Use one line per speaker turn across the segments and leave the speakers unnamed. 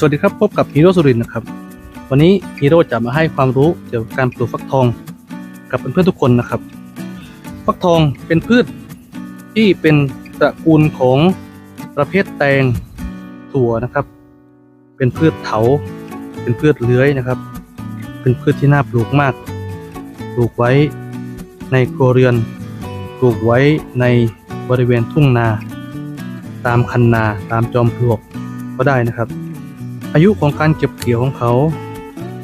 สวัสดีครับพบกับฮีโร่สุรินทร์นะครับ วันนี้ฮีโร่จะมาให้ความรู้เกี่ยวกับการปลูกฟักทองกับเพื่อนๆทุกคนนะครับ ฟักทองเป็นพืชที่เป็นตระกูลของประเภทแตงถั่วนะครับ เป็นพืชเถา เป็นพืชเลื้อยนะครับ เป็นพืชที่น่าปลูกมาก ปลูกไว้ในครัวเรือน ปลูกไว้ในบริเวณทุ่งนา ตามคันนาตามจอมปลวกก็ได้นะครับ อายุของการเก็บเกี่ยวของเขา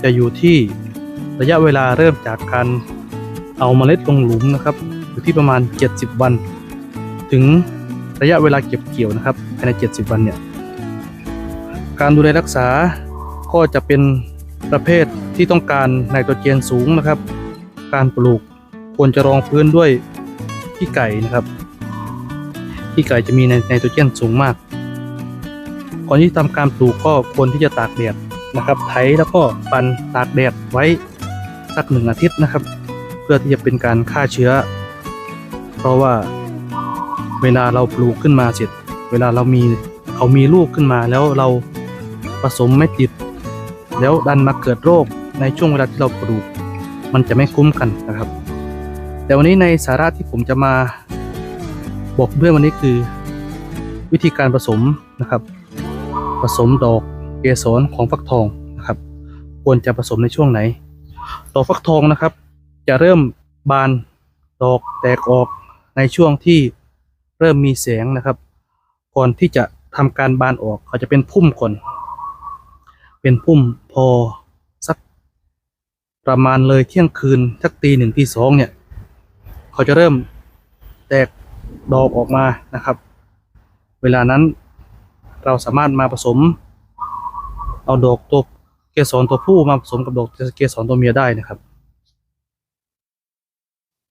จะอยู่ที่ระยะเวลาเริ่มจากการเอาเมล็ดลงหลุมนะครับอยู่ที่ประมาณ 70 วัน ถึงระยะเวลาเก็บเกี่ยวนะครับภายใน 70 วันเนี่ยการดูแลรักษาก็จะเป็นประเภทที่ต้องการไนโตรเจนสูงนะครับ การปลูกควรจะรองพื้นด้วยขี้ไก่นะครับขี้ไก่จะมีไนโตรเจนสูงมาก ก่อนที่ทำการปลูกก็ควรที่จะตากแดดนะครับ ไถแล้วก็ปันตากแดดไว้สักหนึ่งอาทิตย์นะครับ เพื่อที่จะเป็นการฆ่าเชื้อ เพราะว่าเวลาเราปลูกขึ้นมาเสร็จ เวลาเรามีเขามีลูกขึ้นมาแล้วเราผสมไม่ติด แล้วดันมาเกิดโรคในช่วงเวลาที่เราปลูก มันจะไม่คุ้มกันนะครับ แต่วันนี้ในสาระที่ผมจะมาบอกเพื่อนวันนี้คือ วิธีการผสมนะครับ ผสมดอกเกสรของฟักทองนะครับ ควรจะผสมในช่วงไหน ดอกฟักทองนะครับ จะเริ่มบานดอกแตกออกในช่วงที่เริ่มมีแสงนะครับ ก่อนที่จะทำการบานออกเขาจะเป็นพุ่มก่อน เป็นพุ่มพอสักประมาณเลยเที่ยงคืนสักตีหนึ่งตีสองเนี่ย เขาจะเริ่มแตกดอกออกมานะครับ เวลานั้น เราสามารถมาผสม เอาดอกตัวเกสรตัวผู้มาผสมกับดอกเกสรตัวเมียได้นะครับ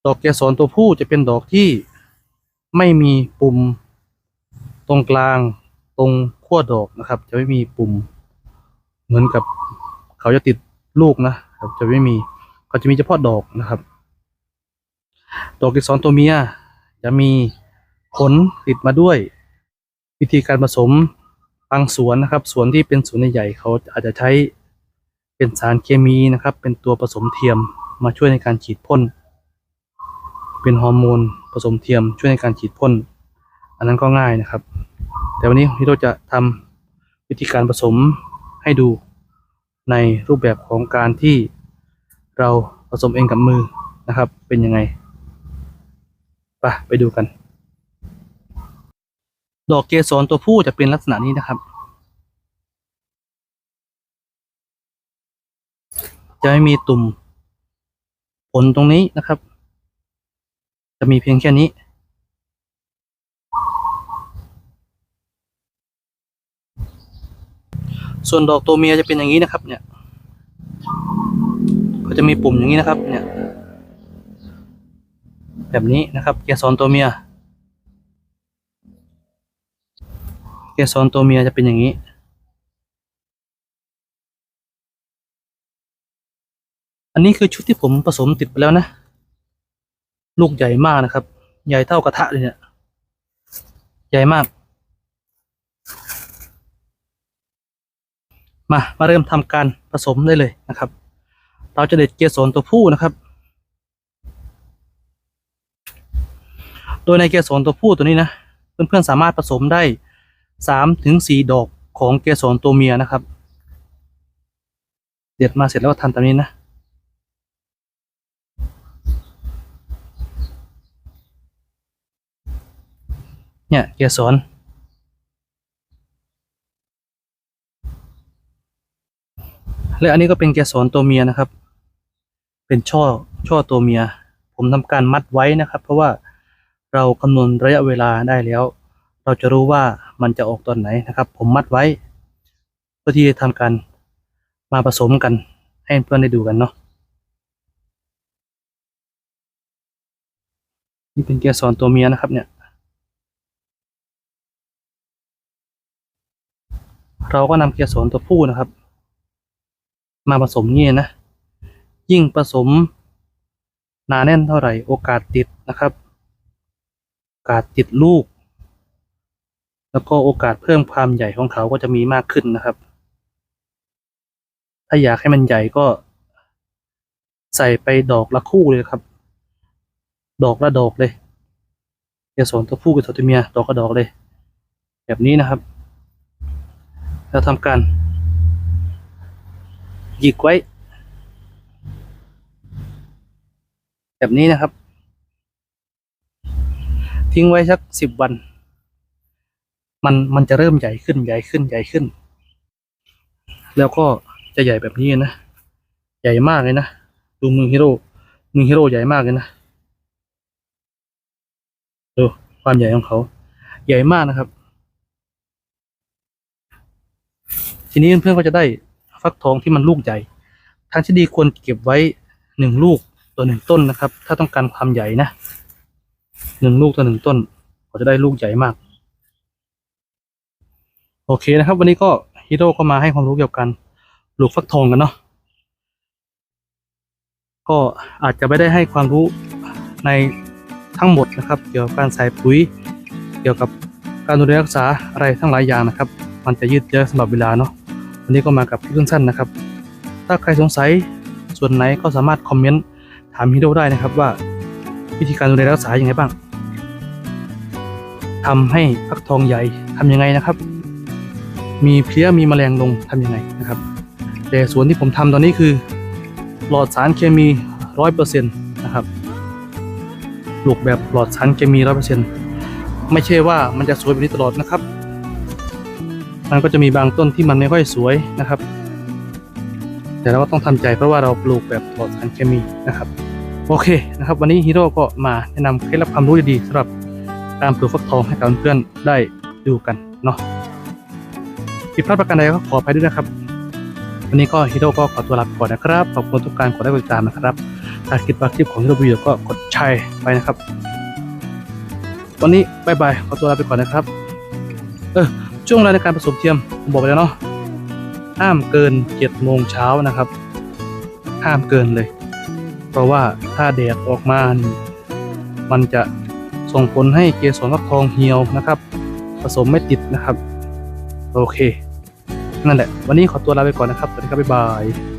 ดอกเกสรตัวผู้จะเป็นดอกที่ไม่มีปุ่มตรงกลางตรงขั้วดอกนะครับ จะไม่มีปุ่ม เหมือนกับเขาจะติดลูกนะครับ จะไม่มีเขาจะมีเฉพาะดอกนะครับ ดอกเกสรตัวเมียจะมีผลติดมาด้วย วิธีการผสม บางสวนนะครับ สวนที่เป็นสวนใหญ่ๆเขาอาจจะใช้เป็นสารเคมีนะครับ เป็นตัวผสมเทียมมาช่วยในการฉีดพ่น เป็นฮอร์โมนผสมเทียมช่วยในการฉีดพ่น อันนั้นก็ง่ายนะครับ แต่วันนี้ที่เราจะทำวิธีการผสมให้ดูในรูปแบบของการที่เราผสมเองกับมือนะครับ เป็นยังไง ไปไปดูกัน ดอกเกสรตัวผู้จะเป็นลักษณะนี้นะครับ จะไม่มีตุ่ม ผลตรงนี้นะครับ จะมีเพียงแค่นี้ ส่วนดอกตัวเมียจะเป็นอย่างนี้นะครับ เนี่ย ก็จะมีปุ่มอย่างนี้นะครับ เนี่ย แบบนี้นะครับ เกสรตัวเมีย เกสรตัวเมียจะเป็นอย่างนี้อันนี้คือชุดที่ผมผสมติดไปแล้วนะ ลูกใหญ่มากนะครับ ใหญ่เท่ากระทะเลยเนี่ย ใหญ่มาก มา มาเริ่มทำการผสมได้เลยนะครับ เราจะเด็ดเกสรตัวผู้นะครับ โดยในเกสรตัวผู้ตัวนี้นะ เพื่อนๆสามารถผสมได้ สามถึงสี่ดอกของเกสรตัวเมียนะครับ เด็ดมาเสร็จแล้วก็ทำตามนี้นะ เนี่ยเกสรและอันนี้ก็เป็นเกสรตัวเมียนะครับ เป็นช่อช่อตัวเมีย ผมทำการมัดไว้นะครับ เพราะว่าเราคำนวณระยะเวลาได้แล้ว เราจะรู้ว่ามันจะออกตอนไหนนะครับ ผมมัดไว้ เพื่อที่จะทำการมาผสมกันให้เพื่อนได้ดูกันเนาะนี่เป็นเกสรตัวเมียนะครับเนี่ย เราก็นำเกสรตัวผู้นะครับ มาผสมนี่นะ ยิ่งผสมหนาแน่นเท่าไหร่โอกาสติดนะครับ โอกาสติดลูก แล้วก็โอกาสเพิ่มความใหญ่ของเขาก็จะมีมากขึ้นนะครับ ถ้าอยากให้มันใหญ่ก็ ใส่ไปดอกละคู่เลยครับ ดอกละดอกเลยเกสรตัวผู้กับตัวเมียดอกละดอกเลย แบบนี้นะครับ แล้วทำการหยิกไว้ แบบนี้นะครับ ทิ้งไว้สักสิบวัน มันมันจะเริ่มใหญ่ขึ้นใหญ่ขึ้นใหญ่ขึ้น แล้วก็จะใหญ่แบบนี้นะ ใหญ่มากเลยนะ ดูมือฮีโร่ มือฮีโร่ใหญ่มากเลยนะดูความใหญ่ของเขา ใหญ่มากนะครับ ทีนี้เพื่อนๆก็จะได้ฟักทองที่มันลูกใหญ่ ทางที่ดีควรเก็บไว้หนึ่งลูกต่อหนึ่งต้นนะครับ ถ้าต้องการความใหญ่นะหนึ่งลูกต่อหนึ่งต้นก็จะได้ลูกใหญ่มาก อเคนะครับ วันนี้ก็ฮีโร่ก็มาให้ความรู้เกี่ยวกับการปลูกฟักทองกันเนาะก็อาจจะไม่ได้ให้ความรู้ในทั้งหมดนะครับ เกี่ยวกับการใส่ปุ๋ย เกี่ยวกับการดูแลรักษาอะไรทั้งหลายอย่างนะครับ มันจะยืดเยื้อสำหรับเวลาเนาะวันนี้ก็มากับคลิปสั้นๆนะครับ ถ้าใครสงสัยส่วนไหนก็สามารถคอมเมนต์ถามฮีโร่ได้นะครับว่าวิธีการดูแลรักษาอย่างไรบ้างทำให้ฟักทองใหญ่ทำยังไงนะครับ มีเพลี้ยมีแมลงลงทำยังไงนะครับ แต่สวนที่ผมทำตอนนี้คือหลอดสารเคมีร้อยเปอร์เซ็นต์นะครับปลูกแบบหลอดสารเคมีร้อยเปอร์เซ็นต์ไม่ใช่ว่ามันจะสวยแบบนี้ตลอดนะครับ มันก็จะมีบางต้นที่มันไม่ค่อยสวยนะครับ แต่เราก็ต้องทำใจเพราะว่าเราปลูกแบบปลอดสารเคมีนะครับ โอเคนะครับ วันนี้ฮีโร่ก็มาแนะนำเคล็ดลับความรู้ดีๆสำหรับการปลูกฟักทองให้กับเพื่อนๆได้ดูกันเนาะ ผิดพลาดประการใดก็ขออภัยด้วยนะครับ วันนี้ก็ฮีโร่ก็ขอตัวลาไปก่อนนะครับ ขอบคุณทุกการกดไลค์กดติดตามนะครับ ถ้าคิดว่าคลิปของฮีโร่วิดีก็กดแชร์ไปนะครับ วันนี้บายบายขอตัวลาไปก่อนนะครับ เออช่วงเวลาในการผสมเทียมผมบอกไปแล้วเนาะห้ามเกินเจ็ดโมงเช้านะครับ ห้ามเกินเลย เพราะว่าถ้าแดดออกมานี่มันจะส่งผลให้เกสรฟักทองเหี่ยวนะครับ ผสมไม่ติดนะครับ โอเค นั่นแหละ วันนี้ขอตัวลาไปก่อนนะครับ สวัสดีครับ บ๊ายบาย